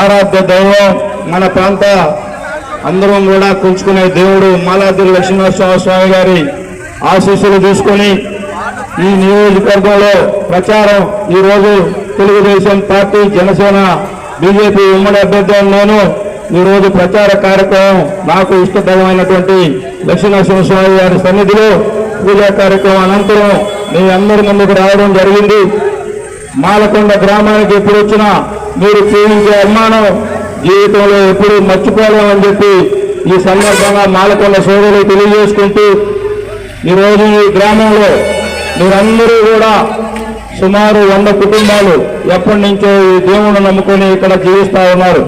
ఆరాధ్య దైవం మన ప్రాంత అందరం కూడా కొలుచుకునే దేవుడు మాలాద్రి లక్ష్మీనరసింహ స్వామి గారి ఆశీస్సులు తీసుకొని ఈ నియోజకవర్గంలో ప్రచారం ఈరోజు తెలుగుదేశం పార్టీ జనసేన బీజేపీ ఉమ్మడి అభ్యర్థులను నేను ఈ రోజు ప్రచార కార్యక్రమం నాకు ఇష్టదైవమైనటువంటి లక్ష్మీనరసింహస్వామి గారి సన్నిధిలో పూజా కార్యక్రమం అనంతరం మీ అందరి ముందుకు రావడం జరిగింది. మాలకొండ గ్రామానికి ఎప్పుడు వచ్చినా మీరు చూపించే అభిమానం జీవితంలో ఎప్పుడు మర్చిపోలేమని చెప్పి ఈ సందర్భంగా మాలకొండ సోదరులు తెలియజేసుకుంటూ ఈరోజు ఈ గ్రామంలో మీరందరూ కూడా సుమారు వంద కుటుంబాలు ఎప్పటి నుంచో ఈ దేవుడు నమ్ముకొని ఇక్కడ జీవిస్తా ఉన్నారు.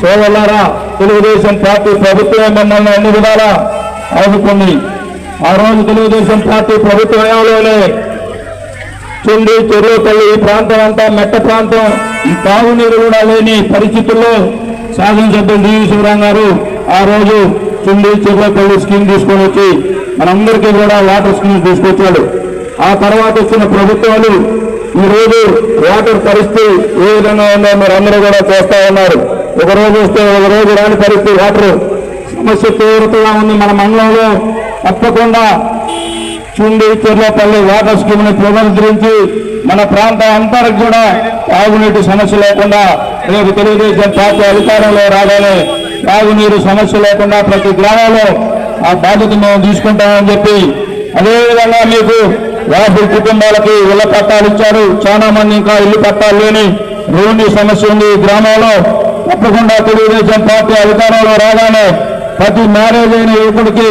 సోదరులారా తెలుగుదేశం పార్టీ ప్రభుత్వం మిమ్మల్ని అన్ని విధాలా ఆదుకుంది. ఆ రోజు తెలుగుదేశం పార్టీ ప్రభుత్వ హయాంలోనే చుండి చెరువుపల్లి ఈ ప్రాంతం అంతా మెట్ట ప్రాంతం. ఈ తాగునీరు కూడా లేని పరిస్థితుల్లో శాసనసభ్యులు డివి శివరాం గారు. ఆ రోజు చుండి చెరువుపల్లి స్కీమ్ తీసుకొని వచ్చి మనందరికీ కూడా వాటర్ స్కీమ్ తీసుకొచ్చాడు. ఆ తర్వాత వచ్చిన ప్రభుత్వాలు ఈ రోజు వాటర్ పరిస్థితి ఏ విధంగా ఉందో మీరు అందరూ కూడా చేస్తా ఉన్నారు. ఒక రోజు వస్తే ఒక రోజు రాని పరిస్థితి వాటర్ సమస్య తీవ్రతగా ఉంది. మన మండలంలో తప్పకుండా చుండి చెర్లపల్లి వాటర్ స్కీమ్ని పునరుద్ధరించి మన ప్రాంతం అంతా కూడా తాగునీటి సమస్య లేకుండా రేపు తెలుగుదేశం పార్టీ అధికారంలో రాగానే తాగునీరు సమస్య లేకుండా ప్రతి గ్రామంలో ఆ బాధ్యత మేము తీసుకుంటామని చెప్పి అదేవిధంగా మీకు యాభై కుటుంబాలకి ఇళ్ళ పట్టాలు ఇచ్చారు. చాలా మంది ఇంకా ఇల్లు పట్టాలు లేని రోడ్డు సమస్య ఉంది. గ్రామంలో తప్పకుండా తెలుగుదేశం పార్టీ అధికారంలో రాగానే ప్రతి మ్యారేజ్ అయిన యువకుడికి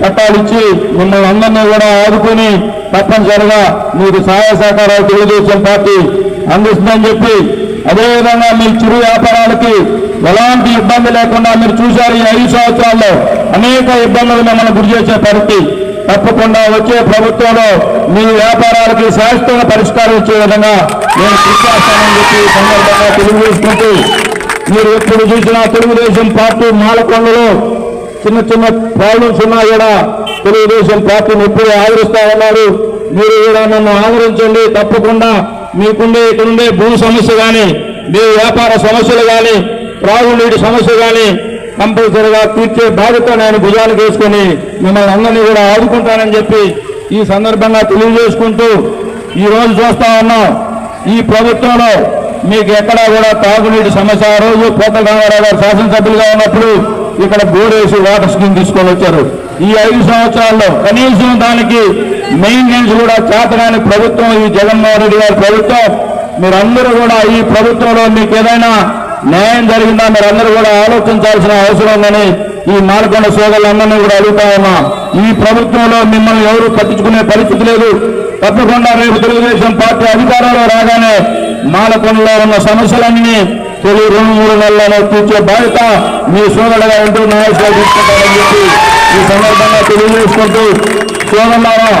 పట్టాలు ఇచ్చి మిమ్మల్ని అందరినీ కూడా ఆదుకొని తప్పనిసరిగా మీకు సహాయ సహకారాలు తెలుగుదేశం పార్టీ అందిస్తుందని చెప్పి అదేవిధంగా మీ చిరు వ్యాపారాలకి ఎలాంటి ఇబ్బంది లేకుండా మీరు చూశారు ఈ ఐదు సంవత్సరాల్లో అనేక ఇబ్బందులు మిమ్మల్ని గురి చేసే పరిస్థితి. తప్పకుండా వచ్చే ప్రభుత్వంలో మీ వ్యాపారాలకి శాశ్వత పరిష్కారం ఇచ్చే విధంగా నేను కృషి చేస్తానని చెప్పి సందర్భంగా తెలియజేసుకుంటూ మీరు ఎప్పుడు చూసినా తెలుగుదేశం పార్టీ మాలకొండలో చిన్న చిన్న ప్రాబ్లమ్స్ ఉన్నా కూడా తెలుగుదేశం పార్టీని ఎప్పుడూ ఆదరిస్తా ఉన్నారు. మీరు కూడా నన్ను ఆదరించండి. తప్పకుండా మీకుండే ఇక్కడుండే భూమి సమస్య కానీ మీ వ్యాపార సమస్యలు కానీ త్రాగునీటి సమస్య కానీ కంపల్సరిగా తీర్చే బాధ్యత నేను భుజాలు వేసుకొని మిమ్మల్ని అందరినీ కూడా ఆదుకుంటానని చెప్పి ఈ సందర్భంగా తెలియజేసుకుంటూ ఈ చూస్తా ఉన్నాం. ఈ ప్రభుత్వంలో మీకు ఎక్కడా కూడా తాగునీటి సమస్య ఆ రోజు కోతల రామారావు గారు శాసనసభ్యులుగా ఉన్నప్పుడు ఇక్కడ బోరేసి వాటర్ స్కీమ్ తీసుకొని వచ్చారు. ఈ ఐదు సంవత్సరాల్లో కనీసం దానికి మెయింటెనెన్స్ కూడా చేతగాని ప్రభుత్వం ఈ జగన్మోహన్ రెడ్డి గారి ప్రభుత్వం. మీరందరూ కూడా ఈ ప్రభుత్వంలో మీకు ఏదైనా న్యాయం జరిగిందా? మీరందరూ కూడా ఆలోచించాల్సిన అవసరం ఉందని ఈ మాలకొండ సోదరులందరినీ కూడా అడుగుతామా ఈ ప్రభుత్వంలో మిమ్మల్ని ఎవరు పట్టించుకునే పరిస్థితి లేదు. తప్పకుండా రేపు తెలుగుదేశం పార్టీ అధికారంలో రాగానే మాలకొండలో ఉన్న సమస్యలన్నీ తొలి రెండు మూడు నెలల్లో తీర్చే బాధ్యత మీ సోదరుడుగా ఉంటూ నాయకులు తీసుకుంటారని చెప్పి ఈ సందర్భంగా తెలియజేసుకుంటూ సోదరులారా